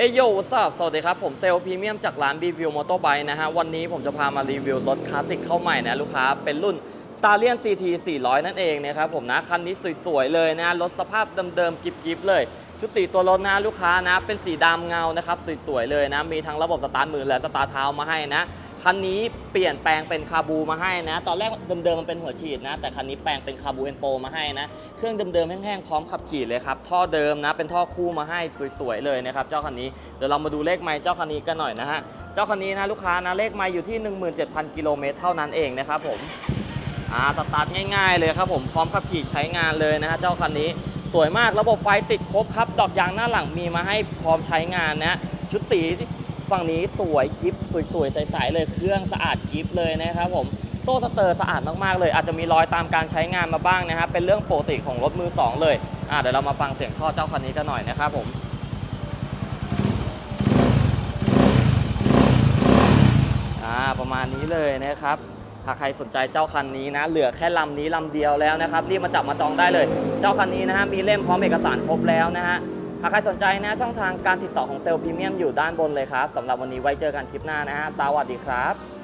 เอโยวัสสวัสดีครับ ผมเซลล์พรีเมียมจากร้าน b v i e w Motorbike นะฮะ วันนี้ผมจะพามารีวิวรถคลาสสิกเข้าใหม่นะลูกค้า เป็นรุ่น Stallion CT 400 นั่นเองนะครับผมนะ คันนี้สวยๆ เลยนะ รถสภาพเดิมๆกิบๆ เลย ชุดสีตัวรถนะลูกค้านะ เป็นสีดำเงานะครับ สวยๆ เลยนะ มีทั้งระบบสตาร์ทมือและสตาร์ทเท้ามาให้นะ คันนี้เปลี่ยนแปลงเป็นคาบูมาให้นะ ตอนแรกเดิมๆมันเป็นหัวฉีดนะ แต่คันนี้แปลงเป็นคาบูเอ็นโปมาให้นะ เครื่องเดิมๆแห้งๆพร้อมขับขี่เลยครับ ท่อเดิมนะ เป็นท่อคู่มาให้สวยๆเลยนะครับ เจ้าคันนี้ เดี๋ยวเรามาดูเลขไมล์เจ้าคันนี้กันหน่อยนะฮะ เจ้าคันนี้นะลูกค้านะ เลขไมล์อยู่ที่ 17,000 กิโลเมตรเท่านั้นเองนะครับผม อ่า สตาร์ทง่าย ๆ เลยครับผม พร้อมขับขี่ใช้งานเลยนะฮะ เจ้าคันนี้ สวยมาก ระบบไฟติดครบครับ ดอกยางหน้าหลังมีมาให้พร้อมใช้งานนะ ชุดสี ฝั่งนี้สวยกิฟสวยๆใสๆเลยเครื่องสะอาดกิฟเลยนะครับผมโซ่สเตอร์สะอาดมากๆเลย อาจจะมีรอยตามการใช้งานมาบ้างนะฮะเป็นเรื่องปกติของรถมือสองเลยอ่าเดี๋ยวเรามาฟังเสียงท่อเจ้าคันนี้กันหน่อยนะครับผมอ่าประมาณนี้เลยนะครับถ้าใครสนใจเจ้าคันนี้นะ เหลือแค่ลำนี้ลำเดียวแล้วนะครับรีบมาจับมาจองได้เลย เจ้าคันนี้นะฮะมีเล่มพร้อมเอกสารครบแล้วนะฮะ หากใครสนใจนะช่องทางการติดต่อของเซลล์พรีเมียมอยู่ด้านบนเลยครับสำหรับวันนี้ไว้เจอกันคลิปหน้านะฮะสวัสดีครับ